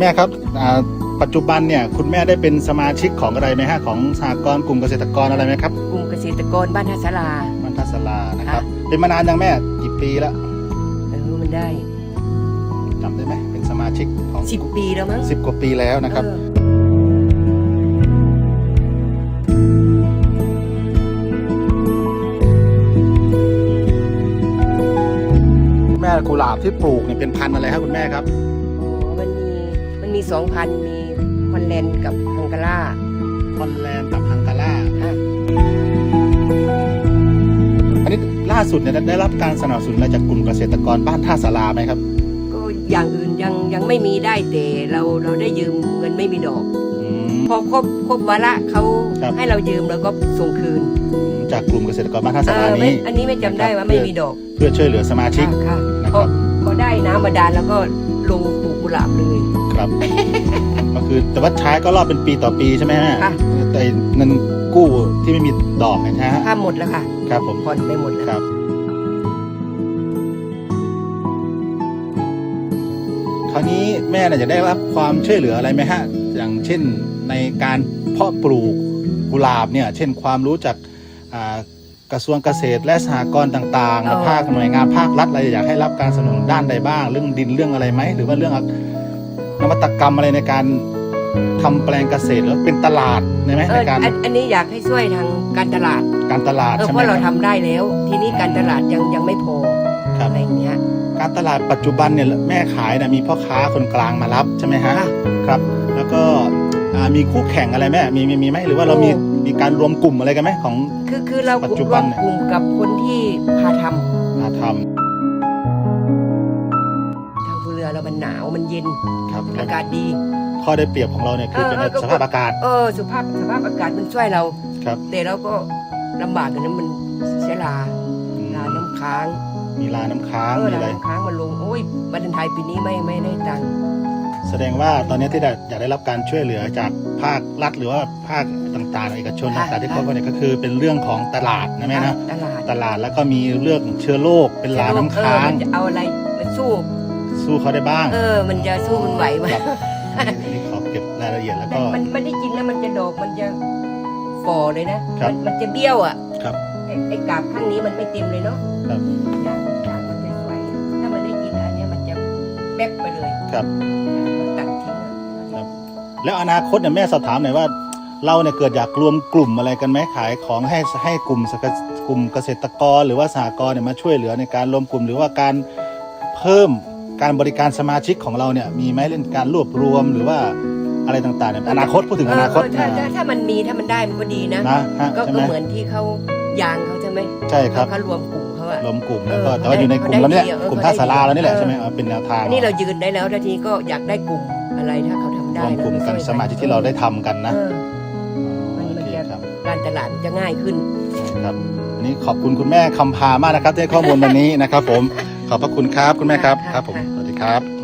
แม่ครับอ่าปัจจุบันเนี่ยคุณแม่ได้เป็นสมาชิกของอะไรไหมฮะของสหกรณ์กลุ่มเกษตรกรอะไรไหมครับกลุ่มเกษตรกรบ้านท่าสารามันทัศลานะครับค่ะเป็นมานานยังแม่กี่ปีแล้วเออมันได้จำได้ไหมเป็นสมาชิกของสิบปีแล้วมั้งสิบกว่าปีแล้วนะครับเออแม่กุหลาบที่ปลูกเนี่ยเป็นพันธุ์อะไรครับคุณแม่ครับอ๋อมันมี มันมีสองพันมีฮอลแลนด์กับฮังการ่าฮอลแลนด์กับฮังการ่าค่ะอันนี้ล่าสุดเนี่ยได้รับการสนับสนุนอะไรจากกลุ่มเกษตรกรบ้านท่าสาราไหมครับ ก็อย่างอื่นยังยังไม่มีได้แต่เราเราได้ยืมเงินไม่มีดอกอืมพอครบครบวาระเขาครับ ให้เรายืมเราก็ส่งคืนจากกลุ่มเกษตรกรบ้านท่าเอสาราอไม่นี้ อันนี้ไม่จำได้ว่าไม่มีดอกเพื่อช่วยเหลือสมาชิก ค่ะค่ะนะพคอรับพอได้น้ำบาดาลแล้วก็ลงปลูกกุ หลาบเลย ครับ ก็คือแต่ว่าใช้ก็รอบเป็นปีต่อปีใช่ไหมฮะค่ะ แต่เงินกู้ที่ไม่มีดอกเนี่ยนะฮะค่าหมดแล้วค่ะครับผมผ่อนไปหมดแล้ว ครับ คราวนี้แม่เนี่ยจะได้รับความช่วยเหลืออะไรไหมฮะ อย่างเช่นในการเพาะปลูกกุหลาบเนี่ย เช่นความรู้จากอ่า กระทรวงเกษตรและสหกรณ์ต่างๆและภาคหน่วยงานภาครัฐอะไรอยากให้รับการสนับสนุนด้านใดบ้าง เรื่องดินเรื่องอะไรไหมหรือว่าเรื่องนวัตกรรมอะไรในการทำแปลงเกษตรแล้วเป็นตลาดใช่ไหมเอในอการอันอันนี้อยากให้ช่วยทางการตลาดการตลาดเออใช่เพไหมราะเราคทำรับได้แล้ว ทีนี้การตลาดยังยังไม่พอครับอะไรอย่างเงี้ยการตลาดปัจจุบันเนี่ยแม่ขายเนี่ยมีพ่อค้าคนกลางมารับใช่ไหมฮะค่ะครับ แล้วก็อ่ามีคู่แข่งอะไรไหมมีมีมีไหมหรือว่าเราโอ้มี มีการรวมกลุ่มอะไรกันไหมของ คือคือเราปัจรจุบัวนมเนี่ยกลุ่มกับคนที่พาทำอาธรรมทางภูเรือเรามันหนาวมันเย็นครับอากาศดี ข้อได้เปรียบของเราเนี่ยคือเออเป็นเออก็สภาพอากาศเออสภาพสภาพอากาศมันช่วยเรา ครับแต่เราก็ลำบากกันนะมันเสียลาอืมลาน้ำค้างมีลาน้ำค้างเออมีลาอะไรน้ำค้างมันลงโอ้ยบันไทยปีนี้ไม่ไม่ได้ตังค์ แสดงว่าตอนนี้ที่ได้อยากได้รับการช่วยเหลือจากภาครัฐหรือว่าภาคต่างๆเอกชนต่างๆที่เข้ามาเนี่ยก็คือเป็นเรื่องของตลาดนะแม่นะตลาดตลาดแล้วก็มีเรื่องเชื้อโรคเป็นลาน้ำค้างเออมันจะเอาอะไรมาสู้สู้เขาได้บ้าง เออ มันจะสู้มันไหวไหมครับอันนี้ขอเก็บรายละเอียดแล้วมัก็นมันมันได้กินแล้วมันจะดอกมันจะฝ่อเลยนะครับมันมันจะเบี้ยวอะครับไอ้ไอ้กาบข้างนี้มันไม่เต็มเลยเนาะครับ แป๊บไปเลยครับมันตัดทิ้งอะแล้วอนาคตเนี่ยแม่สอบถามหน่อยว่า เราเนี่ยเกิดอยากรวมกลุ่มอะไรกันไหมขายของให้ให้กลุ่มสกกลุ่มเกษตรกร หรือว่าสหกรณ์เนี่ยมาช่วยเหลือในการรวมกลุ่ม หรือว่าการเพิ่มการบริการสมาชิกของเราเนี่ย มีไหมเรื่องการรวบรวมหรือว่าอะไรต่างๆเนี่ยอนาคตพูดถึงอนาคตเถ้าถ้าถ้ามันมีถ้ามันได้มันก็ดีนะนะฮะก็ใช่ก็ไหมเหมือนที่เขายางเขาใช่ไหมใช่ครับเขารวมกลุ่มเขาอะ รวมกลุ่มแล้วก็เออแต่ว่าอยู่ในกลุ่มแล้วเนี่ยเขาได้ดีเออกลุ่มท่าสาราเขาได้ดีแล้วนี่แหละเออใช่ไหมเอาเป็นแนวทางอันนี้เรายืนได้แล้วทีนี้ก็อยากได้กลุ่มอะไรถ้าเขาทำได้รวมกลุ่มกันเรช่วยสมาชิกที่เราได้ทำกันนะเออมันโอมันเคจะครับการตลาดจะง่ายขึ้นครับวันนี้ขอบคุณคุณแม่คำพามากนะครับที่ให้ข้อมูลวันนี้นะครับ ผมขอบพระคุณครับคุณแม่ครับค่ะครับ ผมค่ะสวัสดีครับ